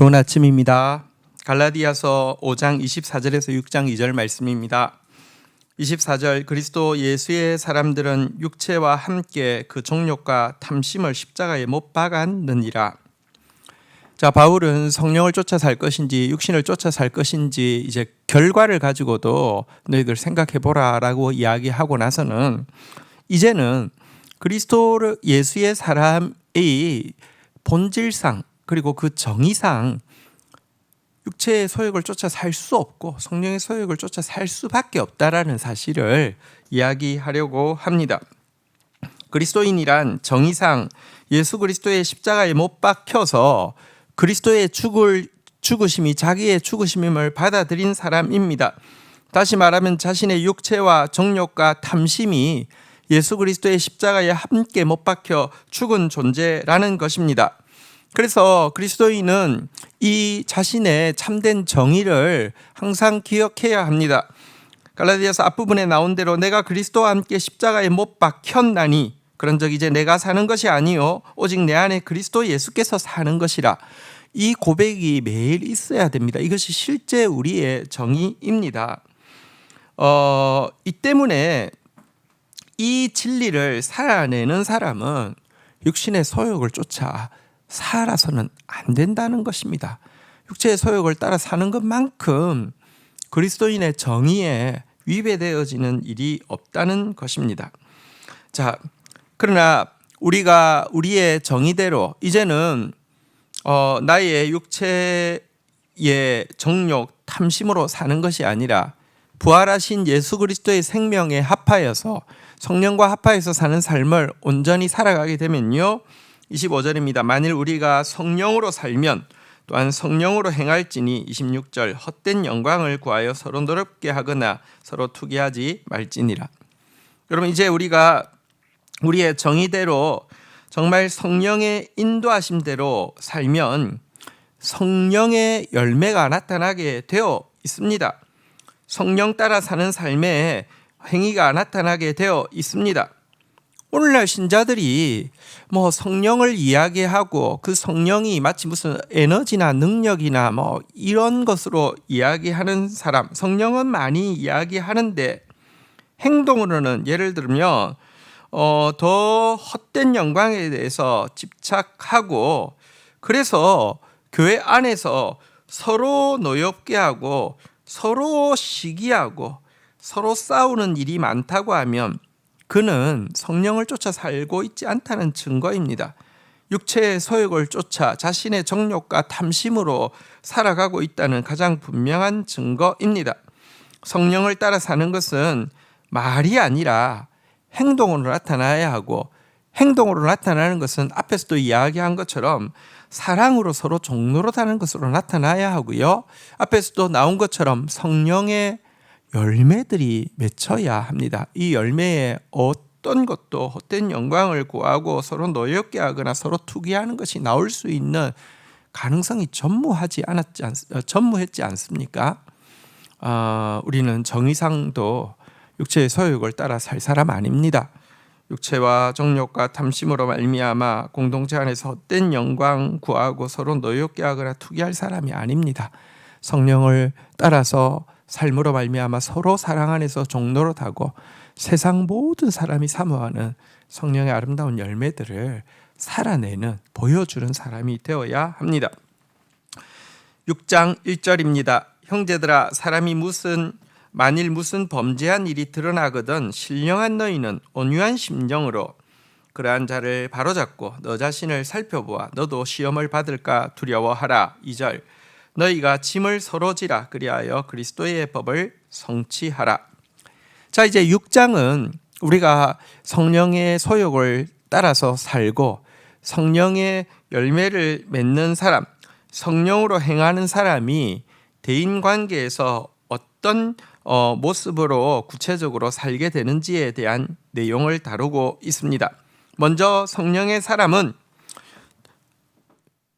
좋은 아침입니다. 갈라디아서 5장 24절에서 6장 2절 말씀입니다. 24절 그리스도 예수의 사람들은 육체와 함께 그 정욕과 탐심을 십자가에 못 박았느니라. 자, 바울은 성령을 쫓아 살 것인지 육신을 쫓아 살 것인지 이제 결과를 가지고도 너희들 생각해 보라라고 이야기하고 나서는 이제는 그리스도 예수의 사람의 본질상 그리고 그 정의상 육체의 소욕을 쫓아 살 수 없고 성령의 소욕을 쫓아 살 수밖에 없다라는 사실을 이야기하려고 합니다. 그리스도인이란 정의상 예수 그리스도의 십자가에 못 박혀서 그리스도의 죽을 죽으심이 자기의 죽으심임을 받아들인 사람입니다. 다시 말하면 자신의 육체와 정욕과 탐심이 예수 그리스도의 십자가에 함께 못 박혀 죽은 존재라는 것입니다. 그래서 그리스도인은 이 자신의 참된 정의를 항상 기억해야 합니다. 갈라디아서 앞부분에 나온 대로 내가 그리스도와 함께 십자가에 못 박혔나니 그런 적 이제 내가 사는 것이 아니요 오직 내 안에 그리스도 예수께서 사는 것이라 이 고백이 매일 있어야 됩니다. 이것이 실제 우리의 정의입니다. 어, 이 때문에 이 진리를 살아내는 사람은 육신의 소욕을 쫓아 살아서는 안 된다는 것입니다. 육체의 소욕을 따라 사는 것만큼 그리스도인의 정의에 위배되어지는 일이 없다는 것입니다. 자, 그러나 우리가 우리의 정의대로 이제는 어, 나의 육체의 정욕, 탐심으로 사는 것이 아니라 부활하신 예수 그리스도의 생명에 합하여서 성령과 합하여서 사는 삶을 온전히 살아가게 되면요. 25절입니다. 만일 우리가 성령으로 살면 또한 성령으로 행할지니 26절 헛된 영광을 구하여 서로 노렵게 하거나 서로 투기하지 말지니라. 여러분 이제 우리가 우리의 정의대로 정말 성령의 인도하심대로 살면 성령의 열매가 나타나게 되어 있습니다. 성령 따라 사는 삶에 행위가 나타나게 되어 있습니다. 오늘날 신자들이 뭐 성령을 이야기하고 그 성령이 마치 무슨 에너지나 능력이나 뭐 이런 것으로 이야기하는 사람, 성령은 많이 이야기하는데 행동으로는 예를 들면 어, 더 헛된 영광에 대해서 집착하고 그래서 교회 안에서 서로 노엽게 하고 서로 시기하고 서로 싸우는 일이 많다고 하면 그는 성령을 쫓아 살고 있지 않다는 증거입니다. 육체의 소욕을 쫓아 자신의 정욕과 탐심으로 살아가고 있다는 가장 분명한 증거입니다. 성령을 따라 사는 것은 말이 아니라 행동으로 나타나야 하고 행동으로 나타나는 것은 앞에서도 이야기한 것처럼 사랑으로 서로 종로로 다는 것으로 나타나야 하고요. 앞에서도 나온 것처럼 성령의 열매들이 맺혀야 합니다. 이 열매에 어떤 것도 헛된 영광을 구하고 서로 노엽게 하거나 서로 투기하는 것이 나올 수 있는 가능성이 전무하지 않았지 않, 어, 전무했지 않습니까? 어, 우리는 정의상도 육체의 소욕을 따라 살 사람 아닙니다. 육체와 정욕과 탐심으로 말미암아 공동체 안에서 헛된 영광 구하고 서로 노엽게 하거나 투기할 사람이 아닙니다. 성령을 따라서 삶으로 말미암아 서로 사랑 안에서 종로로 타고 세상 모든 사람이 사모하는 성령의 아름다운 열매들을 살아내는 보여주는 사람이 되어야 합니다. 6장 1절입니다. 형제들아 사람이 무슨 만일 무슨 범죄한 일이 드러나거든 신령한 너희는 온유한 심정으로 그러한 자를 바로잡고 너 자신을 살펴보아 너도 시험을 받을까 두려워하라. 2절 너희가 짐을 서로 지라 그리하여 그리스도의 법을 성취하라. 자, 이제 6장은 우리가 성령의 소욕을 따라서 살고 성령의 열매를 맺는 사람, 성령으로 행하는 사람이 대인 관계에서 어떤 어, 모습으로 구체적으로 살게 되는지에 대한 내용을 다루고 있습니다. 먼저 성령의 사람은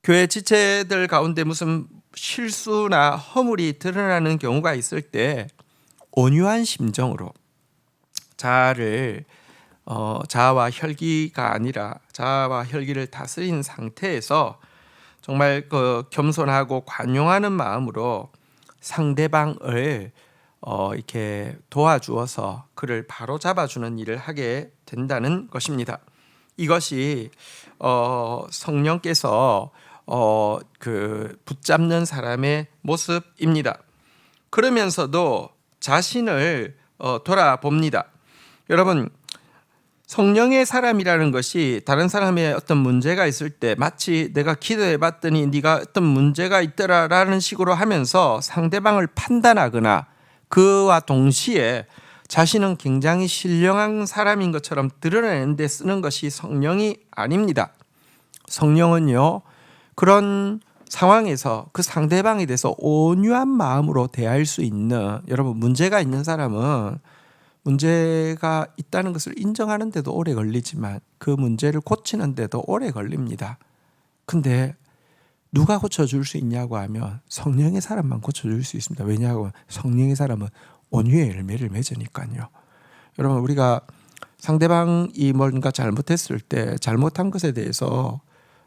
교회 지체들 가운데 무슨 실수나 허물이 드러나는 경우가 있을 때 온유한 심정으로 자아를 어, 자아와 혈기가 아니라 자아와 혈기를 다스린 상태에서 정말 그 겸손하고 관용하는 마음으로 상대방을 어, 이렇게 도와주어서 그를 바로 잡아주는 일을 하게 된다는 것입니다. 이것이 어, 성령께서 어, 그 붙잡는 사람의 모습입니다. 그러면서도 자신을 어, 돌아봅니다. 여러분 성령의 사람이라는 것이 다른 사람의 어떤 문제가 있을 때 마치 내가 기도해 봤더니 네가 어떤 문제가 있더라라는 식으로 하면서 상대방을 판단하거나 그와 동시에 자신은 굉장히 신령한 사람인 것처럼 드러내는 데 쓰는 것이 성령이 아닙니다. 성령은요 그런 상황에서 그 상대방에 대해서 온유한 마음으로 대할 수 있는 여러분 문제가 있는 사람은 문제가 있다는 것을 인정하는데도 오래 걸리지만 그 문제를 고치는데도 오래 걸립니다. 근데 누가 고쳐줄 수 있냐고 하면 성령의 사람만 고쳐줄 수 있습니다. 왜냐하면 성령의 사람은 온유의 열매를 맺으니까요. 여러분 우리가 상대방이 뭔가 잘못했을 때 잘못한 것에 대해서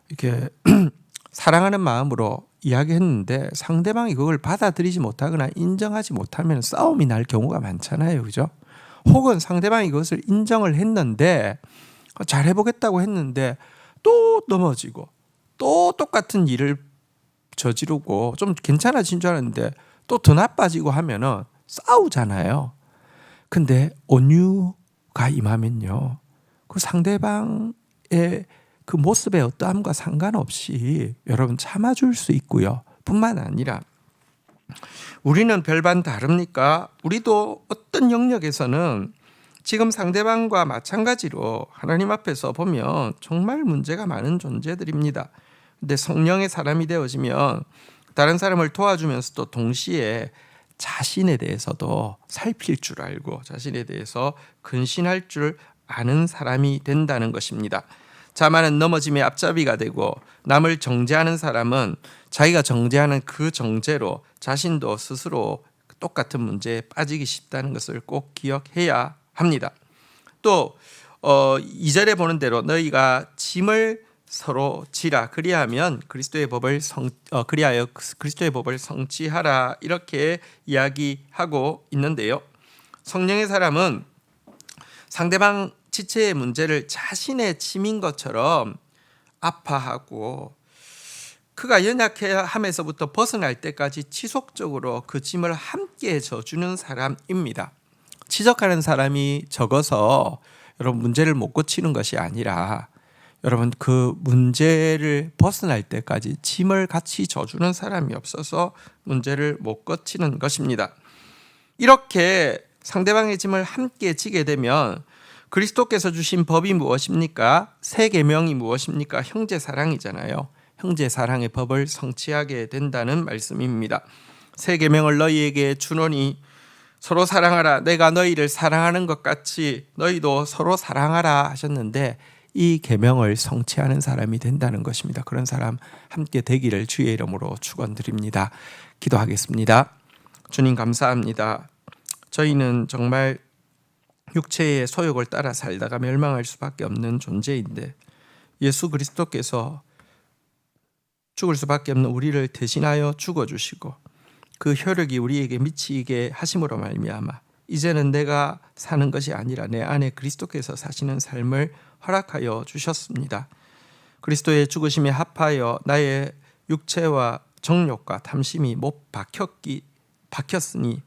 이렇게 사랑하는 마음으로 이야기했는데 상대방이 그걸 받아들이지 못하거나 인정하지 못하면 싸움이 날 경우가 많잖아요. 그죠? 혹은 상대방이 그것을 인정을 했는데 잘 해보겠다고 했는데 또 넘어지고 또 똑같은 일을 저지르고 좀 괜찮아진 줄 알았는데 또 더 나빠지고 하면은 싸우잖아요. 근데 온유가 임하면요. 그 상대방의 그 모습의 어떠함과 상관없이 여러분 참아줄 수 있고요. 뿐만 아니라 우리는 별반 다릅니까? 우리도 어떤 영역에서는 지금 상대방과 마찬가지로 하나님 앞에서 보면 정말 문제가 많은 존재들입니다. 근데 성령의 사람이 되어지면 다른 사람을 도와주면서도 동시에 자신에 대해서도 살필 줄 알고 자신에 대해서 근신할 줄 아는 사람이 된다는 것입니다. 자만은 넘어짐의 앞잡이가 되고 남을 정죄하는 사람은 자기가 정죄하는 그 정죄로 자신도 스스로 똑같은 문제에 빠지기 쉽다는 것을 꼭 기억해야 합니다. 또 어, 2절에 보는 대로 너희가 짐을 서로 지라 그리하면 그리스도의 법을 성 어, 그리하여 그리스도의 법을 성취하라 이렇게 이야기하고 있는데요. 성령의 사람은 상대방 지체의 문제를 자신의 짐인 것처럼 아파하고 그가 연약해함에서부터 벗어날 때까지 지속적으로 그 짐을 함께 져주는 사람입니다. 지적하는 사람이 적어서 여러분 문제를 못 고치는 것이 아니라 여러분 그 문제를 벗어날 때까지 짐을 같이 져주는 사람이 없어서 문제를 못 고치는 것입니다. 이렇게 상대방의 짐을 함께 지게 되면 그리스도께서 주신 법이 무엇입니까? 세 계명이 무엇입니까? 형제 사랑이잖아요. 형제 사랑의 법을 성취하게 된다는 말씀입니다. 세 계명을 너희에게 주노니 서로 사랑하라. 내가 너희를 사랑하는 것 같이 너희도 서로 사랑하라 하셨는데 이 계명을 성취하는 사람이 된다는 것입니다. 그런 사람 함께 되기를 주의 이름으로 축원드립니다. 기도하겠습니다. 주님 감사합니다. 저희는 정말 육체의 소욕을 따라 살다가 멸망할 수밖에 없는 존재인데 예수 그리스도께서 죽을 수밖에 없는 우리를 대신하여 죽어 주시고 그 혈육이 우리에게 미치게 하심으로 말미암아 이제는 내가 사는 것이 아니라 내 안에 그리스도께서 사시는 삶을 허락하여 주셨습니다. 그리스도의 죽으심에 합하여 나의 육체와 정욕과 탐심이 못 박혔기 박혔으니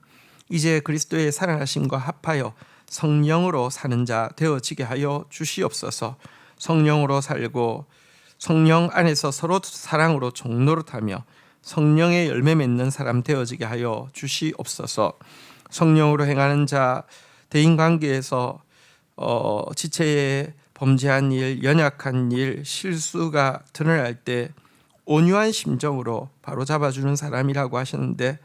이제 그리스도의 살아나심과 합하여 성령으로 사는 자 되어지게 하여 주시옵소서. 성령으로 살고 성령 안에서 서로 사랑으로 종노릇하며 성령의 열매 맺는 사람 되어지게 하여 주시옵소서. 성령으로 행하는 자 대인 관계에서 어, 지체에 범죄한 일, 연약한 일, 실수가 드러날 때 온유한 심정으로 바로 잡아주는 사람이라고 하셨는데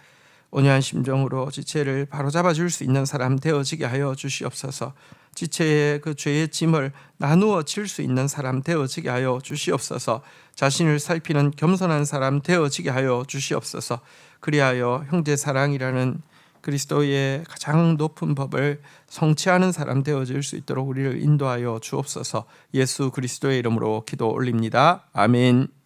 온유한 심정으로 지체를 바로 잡아 줄 수 있는 사람 되어지게 하여 주시옵소서. 지체의 그 죄의 짐을 나누어 질수 있는 사람 되어지게 하여 주시옵소서. 자신을 살피는 겸손한 사람 되어지게 하여 주시옵소서. 그리하여 형제 사랑이라는 그리스도의 가장 높은 법을 성취하는 사람 되어질 수 있도록 우리를 인도하여 주옵소서. 예수 그리스도의 이름으로 기도 올립니다. 아멘.